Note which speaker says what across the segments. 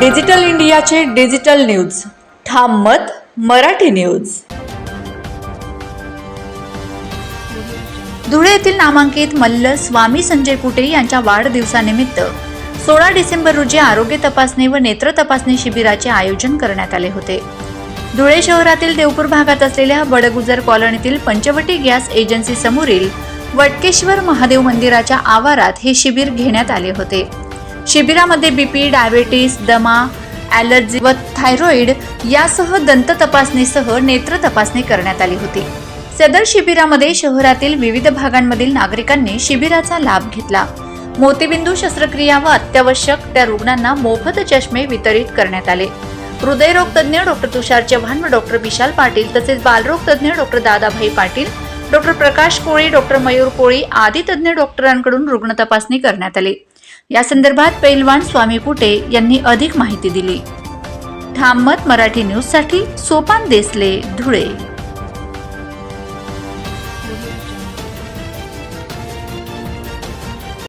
Speaker 1: Digital इंडियाचे digital news. ठाम मत मराठी न्यूज.
Speaker 2: धुळे येथील नामांकित मल्ल स्वामी संजय कुटे यांच्या वाढदिवसानिमित्त सोळा डिसेंबर रोजी आरोग्य तपासणी व नेत्र तपासणी शिबिराचे आयोजन करण्यात आले होते. धुळे शहरातील देवपूर भागात असलेल्या बडगुजर कॉलनीतील पंचवटी गॅस एजन्सी समोरील वटकेश्वर महादेव मंदिराच्या आवारात हे शिबिर घेण्यात आले होते. शिबिरामध्ये बीपी डायबेटीस दमा ॲलर्जी व थायरॉइड यासह दंत तपासणीसह नेत्र तपासणी करण्यात आली होती. सदर शिबिरामध्ये शहरातील विविध भागांमधील नागरिकांनी शिबिराचा लाभ घेतला. मोतीबिंदू शस्त्रक्रिया व अत्यावश्यक त्या रुग्णांना मोफत चष्मे वितरित करण्यात आले. हृदयरोग तज्ज्ञ डॉक्टर तुषार चव्हाण व डॉक्टर विशाल पाटील तसेच बालरोग तज्ज्ञ doctor Dadabhai Patil doctor Prakash Koli doctor Mayur Koli आदी तज्ज्ञ डॉक्टरांकडून रुग्ण तपासणी करण्यात आली. या संदर्भात पैलवान स्वामी पुटे यांनी अधिक माहिती दिली. ठाममत मराठी न्यूजसाठी सोपान देसले धुळे.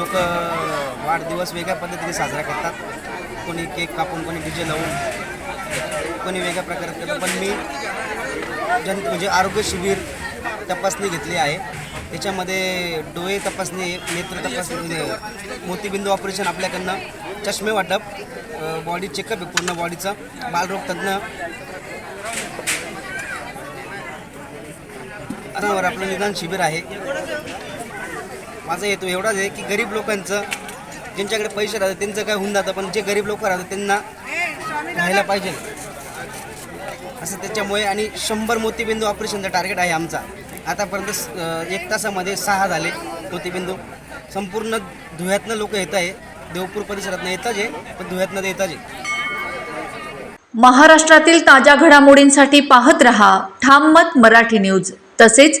Speaker 3: लोक वाढदिवस वेगळ्या पद्धतीने साजरा करतात. कोणी केक कापून कोणी डीजे लावून कोणी वेगळ्या प्रकारे करतं पण मी जन म्हणजे आरोग्य शिबिर तपासणी घेतली आहे. त्याच्यामध्ये डोळे तपासणी नेत्र तपासणी म्हणजे मोतीबिंदू ऑपरेशन आपल्याकडनं चष्मे वाटप बॉडी चेकअप आहे पूर्ण बॉडीचं बालरोग तज्ज्ञ आपलं निदान शिबिर आहे. माझा हेतू एवढाच आहे की गरीब लोकांचं ज्यांच्याकडे पैसे राहतात त्यांचं काय होऊन जातं पण जे गरीब लोक राहतात त्यांना राहायला पाहिजे. असं त्याच्यामुळे आणि शंभर मोतीबिंदू ऑपरेशनचा टार्गेट आहे आमचा. आतापर्यंत एक तासामध्ये सहा झाले मोतीबिंदू. संपूर्ण धुळ्यातनं लोक येत आहे. देवपूर परिसरातनं येताच आहे पण धुळ्यातनं येताच आहे.
Speaker 1: महाराष्ट्रातील ताज्या घडामोडींसाठी पाहत रहा. ठाम मत मराठी न्यूज. तसेच